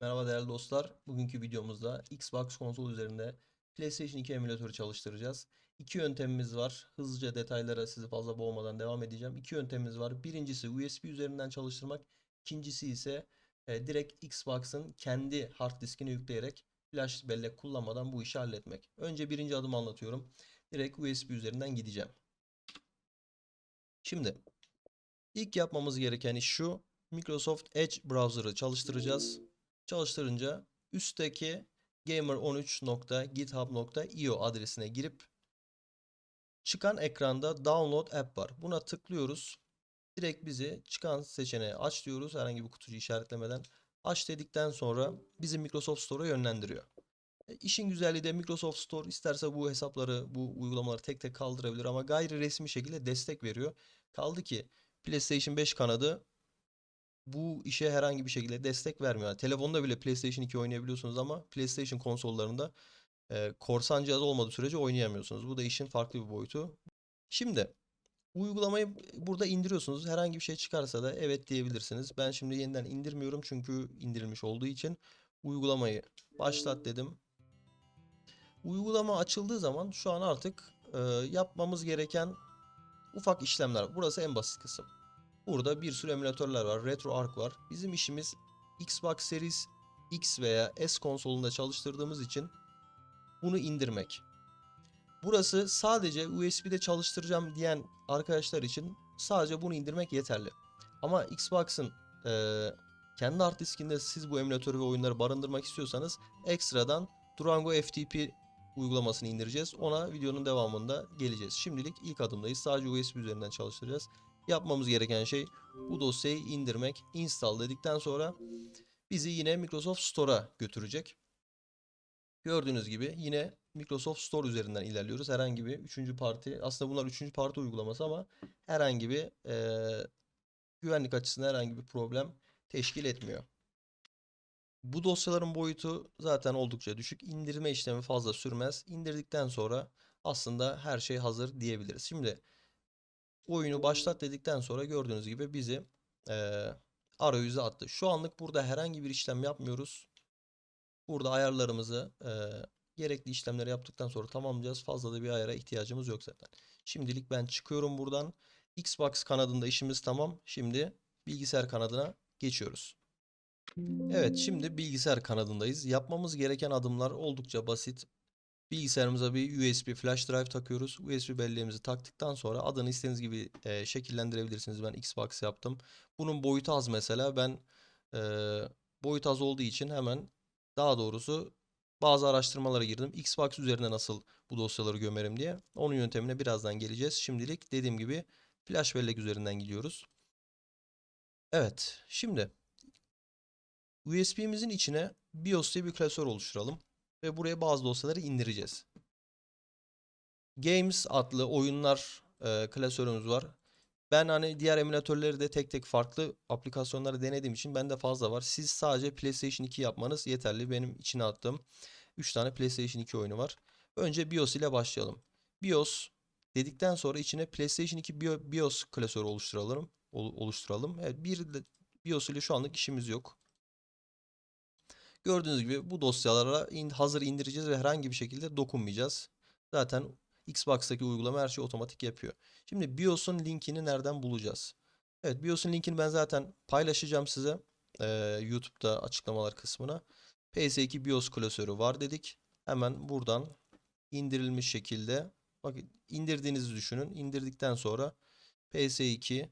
Merhaba değerli dostlar. Bugünkü videomuzda Xbox konsol üzerinde PlayStation 2 emülatörü çalıştıracağız. İki yöntemimiz var. Hızlıca detaylara sizi fazla boğmadan devam edeceğim. İki yöntemimiz var. Birincisi USB üzerinden çalıştırmak. İkincisi ise e, direkt Xbox'ın kendi hard diskini yükleyerek flash bellek kullanmadan bu işi halletmek. Önce birinci adımı anlatıyorum. Direkt USB üzerinden gideceğim. Şimdi ilk yapmamız gereken iş şu. Microsoft Edge browser'ı çalıştıracağız. Çalıştırınca üstteki gamer13.github.io adresine girip çıkan ekranda download app var. Buna tıklıyoruz. Direkt bizi çıkan seçeneğe aç diyoruz herhangi bir kutucu işaretlemeden. Aç dedikten sonra bizi Microsoft Store'a yönlendiriyor. E, İşin güzelliği de Microsoft Store isterse bu hesapları, bu uygulamaları tek tek kaldırabilir ama gayri resmi şekilde destek veriyor. Kaldı ki PlayStation 5 kanadı bu işe herhangi bir şekilde destek vermiyor. Yani telefonda bile PlayStation 2 oynayabiliyorsunuz ama PlayStation konsollarında e, korsan cihaz olmadığı sürece oynayamıyorsunuz. Bu da işin farklı bir boyutu. Şimdi uygulamayı burada indiriyorsunuz. Herhangi bir şey çıkarsa da evet diyebilirsiniz. Ben şimdi yeniden indirmiyorum çünkü indirilmiş olduğu için uygulamayı başlat dedim. Uygulama açıldığı zaman şu an artık e, yapmamız gereken ufak işlemler. Burası en basit kısım. Burada bir sürü emülatörler var. RetroArch var. Bizim işimiz Xbox Series X veya S konsolunda çalıştırdığımız için bunu indirmek. Burası sadece USB'de çalıştıracağım diyen arkadaşlar için sadece bunu indirmek yeterli. Ama Xbox'ın eee, kendi hard diskinde siz bu emülatörü ve oyunları barındırmak istiyorsanız ekstradan Durango FTP uygulamasını indireceğiz. Ona videonun devamında geleceğiz. Şimdilik ilk adımdayız. Sadece USB üzerinden çalıştıracağız. Yapmamız gereken şey bu dosyayı indirmek, install dedikten sonra bizi yine Microsoft Store'a götürecek. Gördüğünüz gibi yine Microsoft Store üzerinden ilerliyoruz. Herhangi bir üçüncü parti, aslında bunlar üçüncü parti uygulaması ama herhangi bir eee, güvenlik açısından herhangi bir problem teşkil etmiyor. Bu dosyaların boyutu zaten oldukça düşük. İndirme işlemi fazla sürmez. İndirdikten sonra aslında her şey hazır diyebiliriz. Şimdi oyunu başlat dedikten sonra gördüğünüz gibi bizi eee arayüze attı. Şu anlık burada herhangi bir işlem yapmıyoruz. Burada ayarlarımızı eee, gerekli işlemleri yaptıktan sonra tamamlayacağız. Fazla da bir ayara ihtiyacımız yok zaten. Şimdilik ben çıkıyorum buradan. Xbox kanadında işimiz tamam. Şimdi bilgisayar kanadına geçiyoruz. Evet, şimdi bilgisayar kanadındayız. Yapmamız gereken adımlar oldukça basit. Bilgisayarımıza bir USB flash drive takıyoruz. USB belleğimizi taktıktan sonra adını istediğiniz gibi e, şekillendirebilirsiniz. Ben Xbox yaptım. Bunun boyutu az mesela. Ben e, boyut az olduğu için hemen daha doğrusu bazı araştırmalara girdim. Xbox üzerine nasıl bu dosyaları gömerim diye. Onun yöntemine birazdan geleceğiz. Şimdilik dediğim gibi flash bellek üzerinden gidiyoruz. Evet, şimdi USB'mizin içine BIOS diye bir klasör oluşturalım ve buraya bazı dosyaları indireceğiz. Games adlı oyunlar e, klasörümüz var. Ben hani diğer emülatörleri de tek tek farklı aplikasyonları denediğim için bende fazla var. Siz sadece PlayStation 2 yapmanız yeterli. Benim içine attığım 3 tane PlayStation 2 oyunu var. Önce BIOS ile başlayalım. BIOS dedikten sonra içine PlayStation 2 Bio- BIOS klasörü oluşturalım. ol- oluşturalım. Evet, bir BIOS ile şu anlık işimiz yok. Gördüğünüz gibi bu dosyalara hazır indireceğiz ve herhangi bir şekilde dokunmayacağız. Zaten Xbox'taki uygulama her şeyi otomatik yapıyor. Şimdi BIOS'un linkini nereden bulacağız? Evet BIOS'un linkini ben zaten paylaşacağım size. Ee, YouTube'da açıklamalar kısmına. PS2 BIOS klasörü var dedik. Hemen buradan indirilmiş şekilde bakın indirdiğinizi düşünün. İndirdikten sonra PS2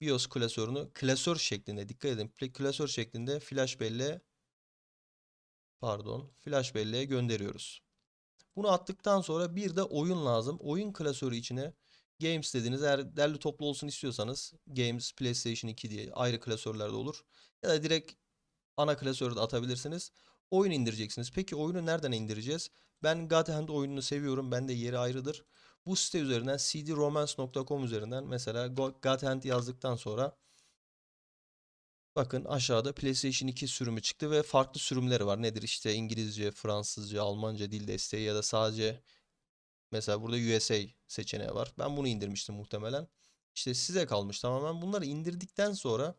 BIOS klasörünü klasör şeklinde dikkat edin. Klasör şeklinde flash belleğe pardon flash belleğe gönderiyoruz. Bunu attıktan sonra bir de oyun lazım. Oyun klasörü içine Games dediniz. Eğer derli toplu olsun istiyorsanız Games PlayStation 2 diye ayrı klasörlerde olur. Ya da direkt ana klasörü de atabilirsiniz. Oyun indireceksiniz. Peki oyunu nereden indireceğiz? Ben God Hand oyununu seviyorum. Bende yeri ayrıdır. Bu site üzerinden cdromance.com üzerinden mesela Go- God Hand yazdıktan sonra Bakın aşağıda PlayStation 2 sürümü çıktı ve farklı sürümleri var. Nedir işte İngilizce, Fransızca, Almanca dil desteği ya da sadece mesela burada USA seçeneği var. Ben bunu indirmiştim muhtemelen. İşte size kalmış tamamen. Bunları indirdikten sonra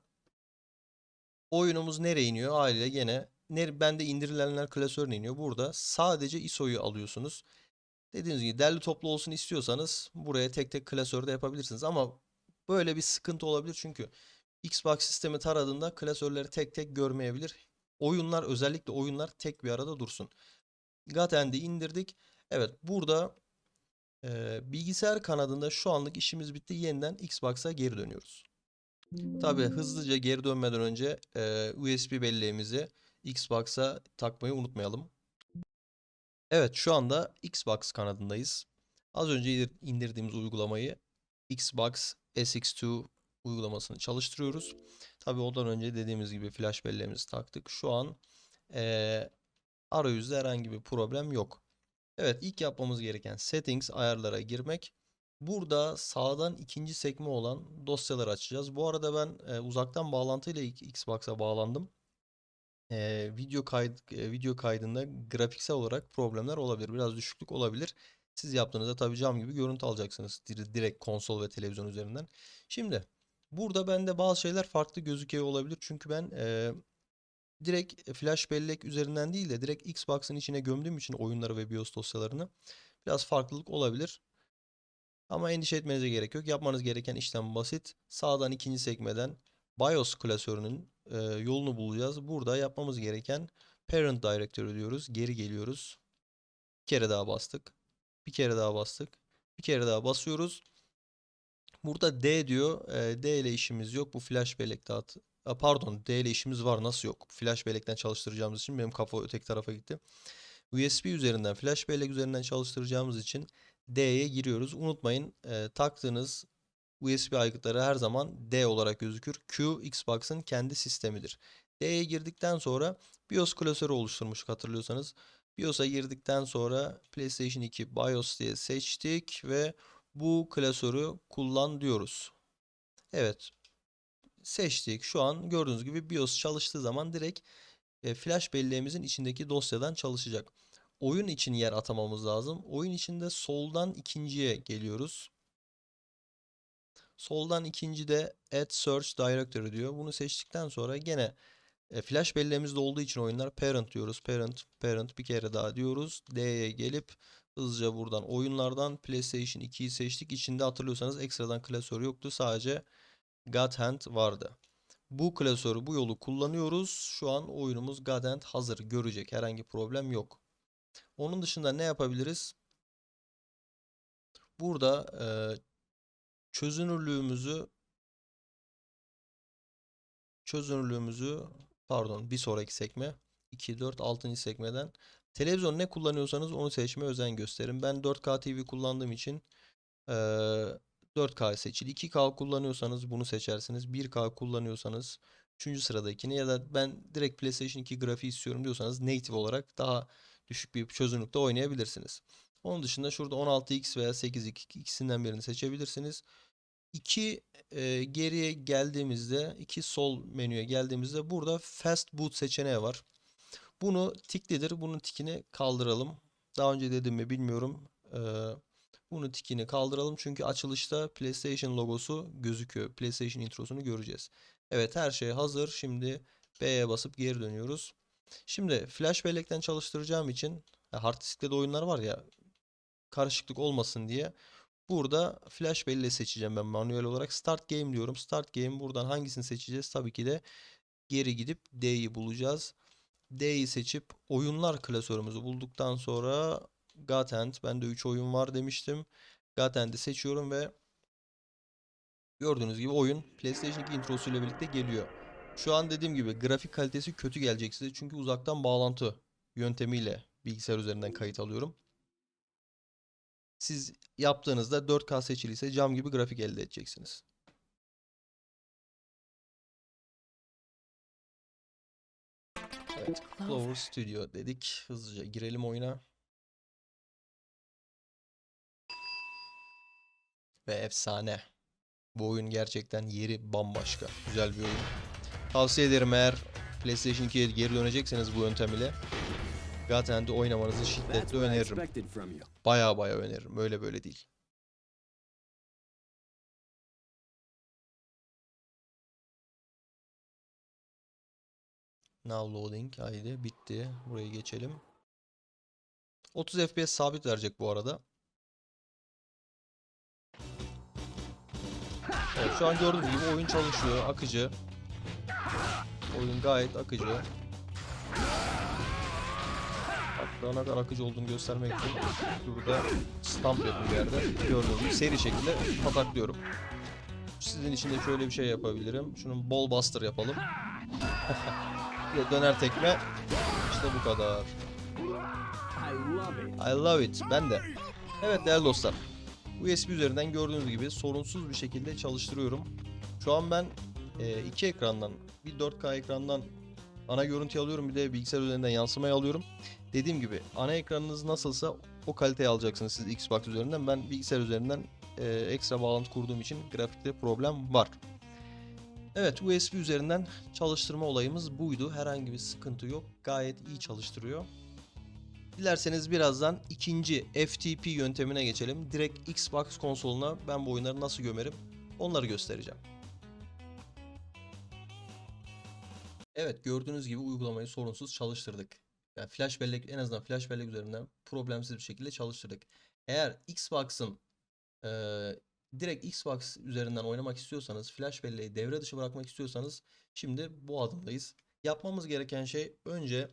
oyunumuz nereye iniyor? Haliyle gene ne, bende indirilenler klasörüne iniyor. Burada sadece ISO'yu alıyorsunuz. Dediğiniz gibi derli toplu olsun istiyorsanız buraya tek tek klasörde yapabilirsiniz. Ama böyle bir sıkıntı olabilir çünkü Xbox sistemi taradığında klasörleri tek tek görmeyebilir. Oyunlar özellikle oyunlar tek bir arada dursun. Gatend'i indirdik. Evet burada e, bilgisayar kanadında şu anlık işimiz bitti. Yeniden Xbox'a geri dönüyoruz. Tabii hızlıca geri dönmeden önce e, USB belleğimizi Xbox'a takmayı unutmayalım. Evet şu anda Xbox kanadındayız. Az önce indir- indirdiğimiz uygulamayı Xbox SX2 uygulamasını çalıştırıyoruz. Tabii ondan önce dediğimiz gibi flash belleğimizi taktık. Şu an eee arayüzde herhangi bir problem yok. Evet ilk yapmamız gereken settings ayarlara girmek. Burada sağdan ikinci sekme olan dosyaları açacağız. Bu arada ben e, uzaktan bağlantıyla Xbox'a bağlandım. E, video kaydı e, video kaydında grafiksel olarak problemler olabilir. Biraz düşüklük olabilir. Siz yaptığınızda tabii cam gibi görüntü alacaksınız dir- direkt konsol ve televizyon üzerinden. Şimdi burada bende bazı şeyler farklı gözüküyor olabilir. Çünkü ben e, direkt flash bellek üzerinden değil de direkt Xbox'ın içine gömdüğüm için oyunları ve BIOS dosyalarını biraz farklılık olabilir. Ama endişe etmenize gerek yok. Yapmanız gereken işlem basit. Sağdan ikinci sekmeden BIOS klasörünün e, yolunu bulacağız. Burada yapmamız gereken Parent Directory diyoruz. Geri geliyoruz. Bir kere daha bastık. Bir kere daha bastık. Bir kere daha basıyoruz. Burada D diyor. E, D ile işimiz yok. Bu flash bellekte at. A, Pardon, D ile işimiz var. Nasıl yok? Flash bellekten çalıştıracağımız için benim kafa öteki tarafa gitti. USB üzerinden, flash bellek üzerinden çalıştıracağımız için D'ye giriyoruz. Unutmayın e, taktığınız USB aygıtları her zaman D olarak gözükür. Q Xbox'ın kendi sistemidir. D'ye girdikten sonra BIOS klasörü oluşturmuştuk hatırlıyorsanız. BIOS'a girdikten sonra PlayStation 2 BIOS diye seçtik ve bu klasörü kullan diyoruz. Evet. Seçtik. Şu an gördüğünüz gibi BIOS çalıştığı zaman direkt e, flash belleğimizin içindeki dosyadan çalışacak. Oyun için yer atamamız lazım. Oyun içinde soldan ikinciye geliyoruz. Soldan ikincide Add Search Directory diyor. Bunu seçtikten sonra gene e, flash belleğimizde olduğu için oyunlar parent diyoruz. Parent, parent bir kere daha diyoruz. D'ye gelip hızlıca buradan oyunlardan PlayStation 2'yi seçtik. İçinde hatırlıyorsanız ekstradan klasör yoktu. Sadece God Hand vardı. Bu klasörü, bu yolu kullanıyoruz. Şu an oyunumuz God Hand hazır. Görecek. Herhangi problem yok. Onun dışında ne yapabiliriz? Burada e, çözünürlüğümüzü çözünürlüğümüzü pardon bir sonraki sekme 2 4 6. sekmeden televizyon ne kullanıyorsanız onu seçmeye özen gösterin. Ben 4K TV kullandığım için e, 4K seçili. 2K kullanıyorsanız bunu seçersiniz. 1K kullanıyorsanız 3. sıradakini ya da ben direkt PlayStation 2 grafiği istiyorum diyorsanız native olarak daha düşük bir çözünürlükte oynayabilirsiniz. Onun dışında şurada 16x veya 8x ikisinden birini seçebilirsiniz. 2 e, geriye geldiğimizde, 2 sol menüye geldiğimizde burada Fast Boot seçeneği var. Bunu tiklidir. Bunun tikini kaldıralım. Daha önce dedim mi bilmiyorum. Ee, bunu tikini kaldıralım çünkü açılışta PlayStation logosu gözüküyor. PlayStation introsunu göreceğiz. Evet her şey hazır. Şimdi B'ye basıp geri dönüyoruz. Şimdi flash bellekten çalıştıracağım için hard diskte de oyunlar var ya karışıklık olmasın diye burada flash belleği seçeceğim ben manuel olarak. Start game diyorum. Start game buradan hangisini seçeceğiz? Tabii ki de geri gidip D'yi bulacağız. D'yi seçip oyunlar klasörümüzü bulduktan sonra Gothand bende 3 oyun var demiştim. Gothand'i seçiyorum ve gördüğünüz gibi oyun PlayStation 2 introsu birlikte geliyor. Şu an dediğim gibi grafik kalitesi kötü gelecek size çünkü uzaktan bağlantı yöntemiyle bilgisayar üzerinden kayıt alıyorum. Siz yaptığınızda 4K seçiliyse cam gibi grafik elde edeceksiniz. Evet, Clover Studio dedik. Hızlıca girelim oyuna. Ve efsane. Bu oyun gerçekten yeri bambaşka. Güzel bir oyun. Tavsiye ederim eğer PlayStation 2'ye geri dönecekseniz bu yöntem ile Gothand'i oynamanızı şiddetle öneririm. Baya baya öneririm. Öyle böyle değil. Now loading. Haydi bitti. Burayı geçelim. 30 FPS sabit verecek bu arada. Evet, şu an gördüğünüz gibi oyun çalışıyor. Akıcı. Oyun gayet akıcı. Hatta ne kadar akıcı olduğunu göstermek için burada stamp yapın bir yerde. Gördüğünüz gibi seri şekilde pataklıyorum. Sizin için de şöyle bir şey yapabilirim. Şunun ball buster yapalım. Döner tekme. İşte bu kadar. I love it. Ben de. Evet değerli dostlar. USB üzerinden gördüğünüz gibi sorunsuz bir şekilde çalıştırıyorum. Şu an ben e, iki ekrandan, bir 4K ekrandan ana görüntü alıyorum bir de bilgisayar üzerinden yansımayı alıyorum. Dediğim gibi ana ekranınız nasılsa o kaliteyi alacaksınız siz Xbox üzerinden. Ben bilgisayar üzerinden e, ekstra bağlantı kurduğum için grafikte problem var. Evet USB üzerinden çalıştırma olayımız buydu. Herhangi bir sıkıntı yok. Gayet iyi çalıştırıyor. Dilerseniz birazdan ikinci FTP yöntemine geçelim. Direkt Xbox konsoluna ben bu oyunları nasıl gömerim onları göstereceğim. Evet gördüğünüz gibi uygulamayı sorunsuz çalıştırdık. Yani flash bellek en azından flash bellek üzerinden problemsiz bir şekilde çalıştırdık. Eğer Xbox'ın eee, direkt Xbox üzerinden oynamak istiyorsanız, flash belleği devre dışı bırakmak istiyorsanız şimdi bu adımdayız. Yapmamız gereken şey önce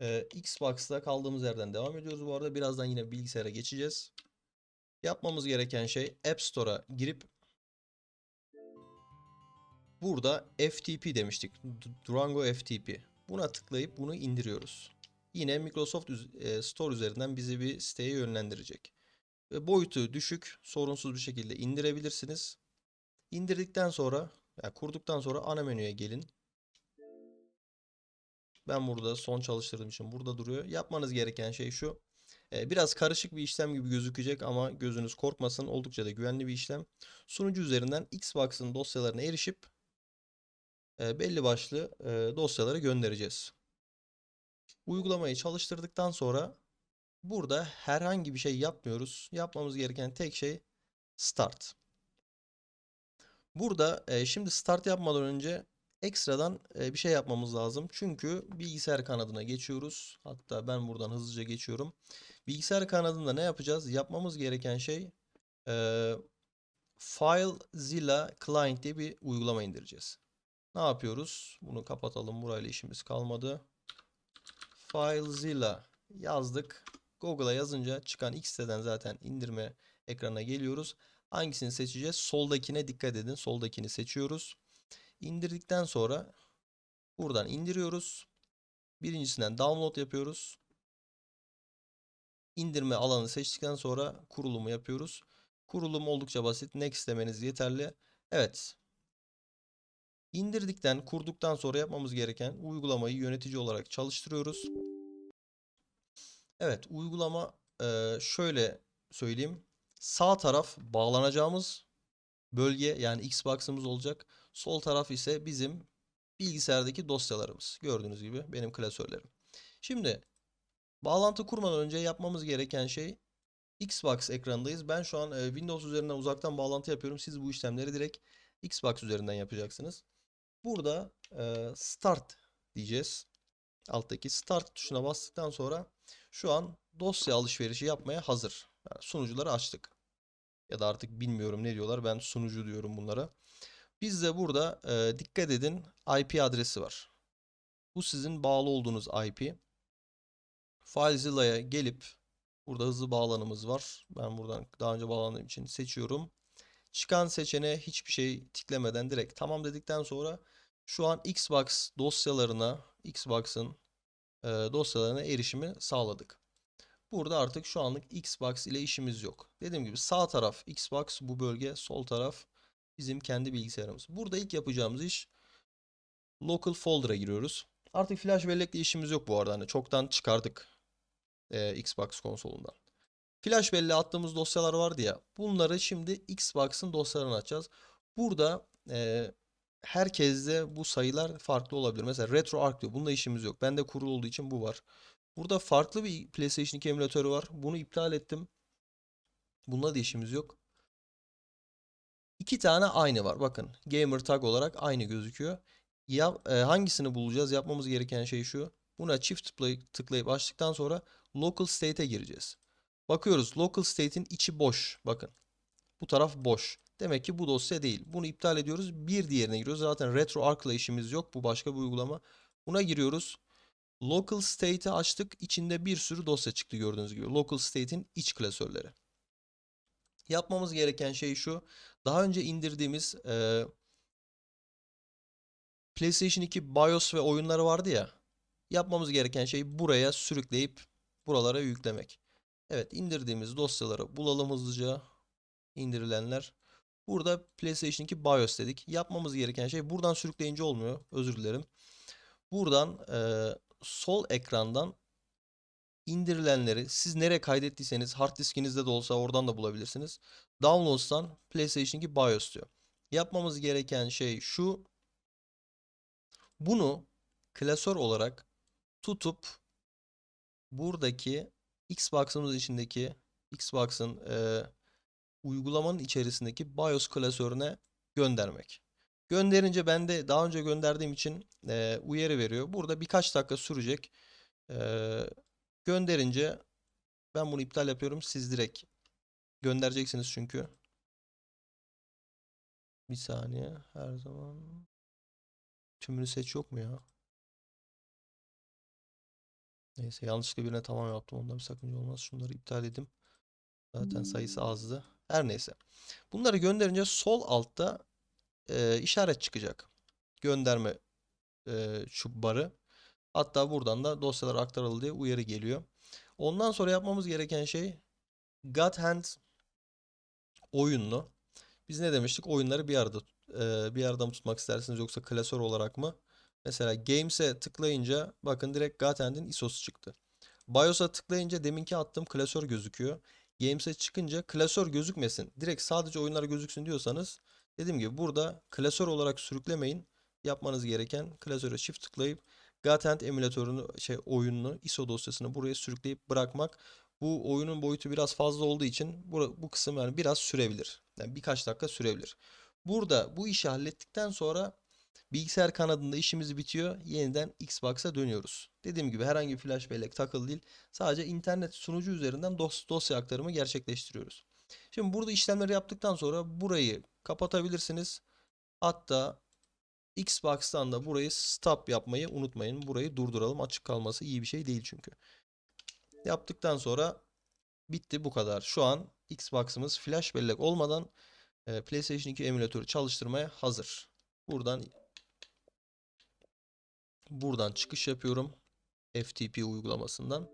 eee, Xbox'ta kaldığımız yerden devam ediyoruz. Bu arada birazdan yine bilgisayara geçeceğiz. Yapmamız gereken şey App Store'a girip burada FTP demiştik. Durango FTP. Buna tıklayıp bunu indiriyoruz. Yine Microsoft e, Store üzerinden bizi bir siteye yönlendirecek. Boyutu düşük, sorunsuz bir şekilde indirebilirsiniz. İndirdikten sonra, yani kurduktan sonra ana menüye gelin. Ben burada son çalıştırdığım için burada duruyor. Yapmanız gereken şey şu. e, Biraz karışık bir işlem gibi gözükecek ama gözünüz korkmasın. Oldukça da güvenli bir işlem. Sunucu üzerinden Xbox'ın dosyalarına erişip e, belli başlı e, dosyaları göndereceğiz. Uygulamayı çalıştırdıktan sonra burada herhangi bir şey yapmıyoruz. Yapmamız gereken tek şey start. Burada e, şimdi start yapmadan önce ekstradan e, bir şey yapmamız lazım. Çünkü bilgisayar kanadına geçiyoruz. Hatta ben buradan hızlıca geçiyorum. Bilgisayar kanadında ne yapacağız? Yapmamız gereken şey e, FileZilla Client diye bir uygulama indireceğiz. Ne yapıyoruz? Bunu kapatalım. Burayla işimiz kalmadı. FileZilla yazdık. Google'a yazınca çıkan X siteden zaten indirme ekranına geliyoruz. Hangisini seçeceğiz? Soldakine dikkat edin. Soldakini seçiyoruz. İndirdikten sonra buradan indiriyoruz. Birincisinden download yapıyoruz. İndirme alanı seçtikten sonra kurulumu yapıyoruz. Kurulum oldukça basit. Next demeniz yeterli. Evet. İndirdikten, kurduktan sonra yapmamız gereken uygulamayı yönetici olarak çalıştırıyoruz. Evet, uygulama eee, şöyle söyleyeyim. Sağ taraf bağlanacağımız bölge yani Xbox'ımız olacak. Sol taraf ise bizim bilgisayardaki dosyalarımız. Gördüğünüz gibi benim klasörlerim. Şimdi bağlantı kurmadan önce yapmamız gereken şey Xbox ekranındayız. Ben şu an e, Windows üzerinden uzaktan bağlantı yapıyorum. Siz bu işlemleri direkt Xbox üzerinden yapacaksınız. Burada e, Start diyeceğiz. Alttaki Start tuşuna bastıktan sonra şu an dosya alışverişi yapmaya hazır. Yani sunucuları açtık. Ya da artık bilmiyorum ne diyorlar. Ben sunucu diyorum bunlara. Bizde burada e, dikkat edin IP adresi var. Bu sizin bağlı olduğunuz IP. FileZilla'ya gelip burada hızlı bağlanımız var. Ben buradan daha önce bağlandığım için seçiyorum. Çıkan seçeneğe hiçbir şey tiklemeden direkt tamam dedikten sonra şu an Xbox dosyalarına, Xbox'ın dosyalarına erişimi sağladık. Burada artık şu anlık Xbox ile işimiz yok. Dediğim gibi sağ taraf Xbox bu bölge, sol taraf bizim kendi bilgisayarımız. Burada ilk yapacağımız iş local folder'a giriyoruz. Artık flash bellekle işimiz yok bu arada. Hani çoktan çıkardık e, Xbox konsolundan. Flash belleğe attığımız dosyalar vardı ya. Bunları şimdi Xbox'ın dosyalarını açacağız. Burada e, herkeste bu sayılar farklı olabilir. Mesela RetroArch diyor. Bunda işimiz yok. Bende kurulu olduğu için bu var. Burada farklı bir PlayStation 2 emülatörü var. Bunu iptal ettim. Bununla da işimiz yok. İki tane aynı var. Bakın gamer tag olarak aynı gözüküyor. Ya, e, hangisini bulacağız? Yapmamız gereken şey şu. Buna çift tıklayıp, tıklayıp açtıktan sonra local state'e gireceğiz. Bakıyoruz local state'in içi boş. Bakın. Bu taraf boş. Demek ki bu dosya değil. Bunu iptal ediyoruz. Bir diğerine giriyoruz. Zaten RetroArch'la işimiz yok. Bu başka bir uygulama. Buna giriyoruz. Local state'i açtık. İçinde bir sürü dosya çıktı gördüğünüz gibi. Local state'in iç klasörleri. Yapmamız gereken şey şu. Daha önce indirdiğimiz e, PlayStation 2 BIOS ve oyunları vardı ya. Yapmamız gereken şey buraya sürükleyip buralara yüklemek. Evet indirdiğimiz dosyaları bulalım hızlıca. İndirilenler. Burada PlayStation 2 BIOS dedik. Yapmamız gereken şey buradan sürükleyince olmuyor. Özür dilerim. Buradan e, sol ekrandan indirilenleri siz nereye kaydettiyseniz hard diskinizde de olsa oradan da bulabilirsiniz. Downloads'tan PlayStation 2 BIOS diyor. Yapmamız gereken şey şu. Bunu klasör olarak tutup buradaki Xbox'ımız içindeki Xbox'ın e, uygulamanın içerisindeki BIOS klasörüne göndermek. Gönderince ben de daha önce gönderdiğim için e, uyarı veriyor. Burada birkaç dakika sürecek. E, gönderince ben bunu iptal yapıyorum. Siz direkt göndereceksiniz çünkü. Bir saniye her zaman. Tümünü seç yok mu ya? Neyse yanlışlıkla birine tamam yaptım. Ondan bir sakınca olmaz. Şunları iptal edeyim. Zaten sayısı azdı. Her neyse. Bunları gönderince sol altta e, işaret çıkacak. Gönderme e, şu barı. Hatta buradan da dosyalar aktarıldı diye uyarı geliyor. Ondan sonra yapmamız gereken şey God Hand oyunlu. Biz ne demiştik? Oyunları bir arada e, bir arada mı tutmak istersiniz yoksa klasör olarak mı? Mesela Games'e tıklayınca bakın direkt God Hand'in ISO'su çıktı. BIOS'a tıklayınca deminki attığım klasör gözüküyor. Games'e çıkınca klasör gözükmesin. Direkt sadece oyunlar gözüksün diyorsanız dediğim gibi burada klasör olarak sürüklemeyin. Yapmanız gereken klasöre çift tıklayıp Gatent emülatörünü şey oyununu ISO dosyasını buraya sürükleyip bırakmak. Bu oyunun boyutu biraz fazla olduğu için bu, bu kısım yani biraz sürebilir. Yani birkaç dakika sürebilir. Burada bu işi hallettikten sonra bilgisayar kanadında işimiz bitiyor. Yeniden Xbox'a dönüyoruz. Dediğim gibi herhangi bir flash bellek takılı değil. Sadece internet sunucu üzerinden dos dosya aktarımı gerçekleştiriyoruz. Şimdi burada işlemleri yaptıktan sonra burayı kapatabilirsiniz. Hatta Xbox'tan da burayı stop yapmayı unutmayın. Burayı durduralım. Açık kalması iyi bir şey değil çünkü. Yaptıktan sonra bitti bu kadar. Şu an Xbox'ımız flash bellek olmadan e, PlayStation 2 emülatörü çalıştırmaya hazır. Buradan buradan çıkış yapıyorum. FTP uygulamasından.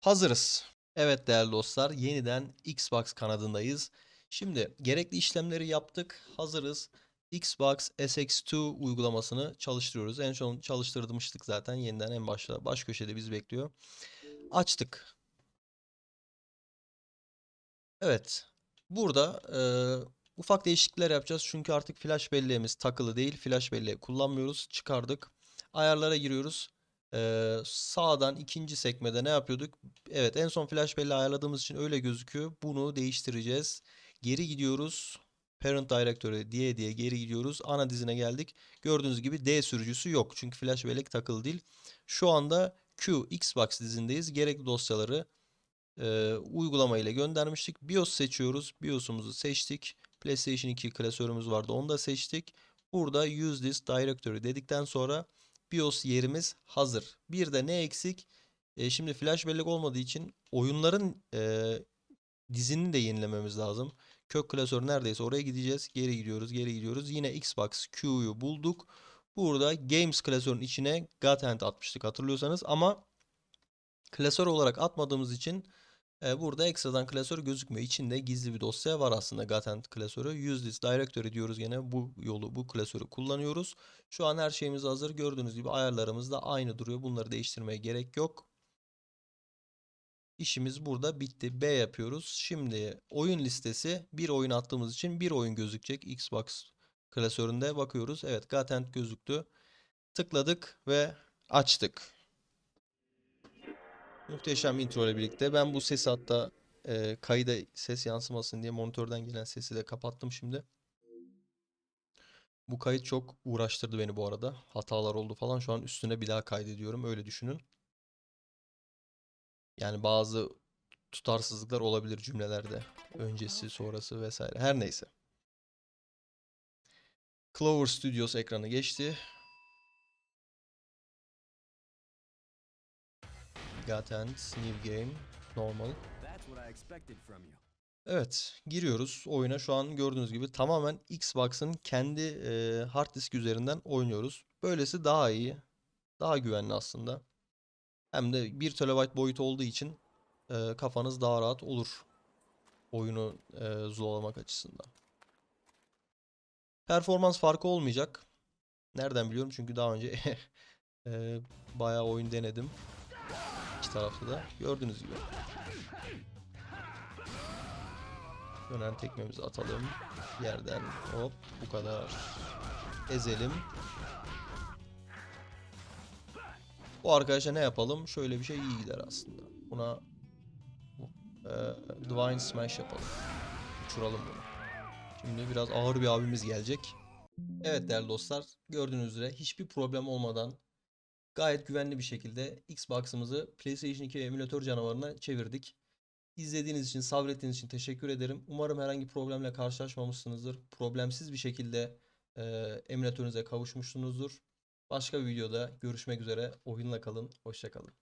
Hazırız. Evet değerli dostlar, yeniden Xbox kanadındayız. Şimdi gerekli işlemleri yaptık, hazırız. Xbox SX2 uygulamasını çalıştırıyoruz. En son çalıştırmıştık zaten yeniden en başta baş köşede bizi bekliyor. Açtık. Evet. Burada e, ufak değişiklikler yapacağız. Çünkü artık flash belleğimiz takılı değil. Flash belleği kullanmıyoruz. Çıkardık. Ayarlara giriyoruz. E, sağdan ikinci sekmede ne yapıyorduk? Evet en son flash belleği ayarladığımız için öyle gözüküyor. Bunu değiştireceğiz. Geri gidiyoruz. Parent Directory diye diye geri gidiyoruz. Ana dizine geldik. Gördüğünüz gibi D sürücüsü yok. Çünkü flash bellek takılı değil. Şu anda Q Xbox dizindeyiz. Gerekli dosyaları e, uygulama ile göndermiştik. BIOS seçiyoruz. BIOS'umuzu seçtik. PlayStation 2 klasörümüz vardı. Onu da seçtik. Burada Use this directory dedikten sonra BIOS yerimiz hazır. Bir de ne eksik? E, şimdi flash bellek olmadığı için oyunların e, dizini de yenilememiz lazım. Kök klasör neredeyse oraya gideceğiz. Geri gidiyoruz, geri gidiyoruz. Yine Xbox Q'yu bulduk. Burada Games klasörün içine Gatent atmıştık hatırlıyorsanız ama klasör olarak atmadığımız için e, burada ekstradan klasör gözükmüyor. İçinde gizli bir dosya var aslında Gatent klasörü. Use this directory diyoruz gene bu yolu bu klasörü kullanıyoruz. Şu an her şeyimiz hazır. Gördüğünüz gibi ayarlarımız da aynı duruyor. Bunları değiştirmeye gerek yok. İşimiz burada bitti. B yapıyoruz. Şimdi oyun listesi bir oyun attığımız için bir oyun gözükecek. Xbox klasöründe bakıyoruz. Evet Gatent gözüktü. Tıkladık ve açtık. Muhteşem intro ile birlikte. Ben bu sesi hatta e, kayda ses yansımasın diye monitörden gelen sesi de kapattım şimdi. Bu kayıt çok uğraştırdı beni bu arada. Hatalar oldu falan. Şu an üstüne bir daha kaydediyorum. Öyle düşünün. Yani bazı tutarsızlıklar olabilir cümlelerde. Öncesi, sonrası vesaire. Her neyse. Clover Studios ekranı geçti. Gothand, New Game, Normal. That's what I expected from you. Evet, giriyoruz oyuna. Şu an gördüğünüz gibi tamamen Xbox'ın kendi e, hard disk üzerinden oynuyoruz. Böylesi daha iyi, daha güvenli aslında. Hem de 1 TB boyut olduğu için e, kafanız daha rahat olur oyunu e, zulalamak açısından. Performans farkı olmayacak. Nereden biliyorum? Çünkü daha önce e, bayağı oyun denedim. İki tarafta da. Gördüğünüz gibi. Dönen tekmemizi atalım. Yerden hop bu kadar. Ezelim. Bu arkadaşa ne yapalım? Şöyle bir şey iyi gider aslında. Buna e, Divine Smash yapalım. Uçuralım bunu. Şimdi biraz ağır bir abimiz gelecek. Evet değerli dostlar, gördüğünüz üzere hiçbir problem olmadan gayet güvenli bir şekilde Xbox'ımızı PlayStation 2 emülatör canavarına çevirdik. İzlediğiniz için, sabrettiğiniz için teşekkür ederim. Umarım herhangi problemle karşılaşmamışsınızdır. Problemsiz bir şekilde e, emülatörünüze kavuşmuşsunuzdur. Başka bir videoda görüşmek üzere. Oyunla kalın, hoşça kalın.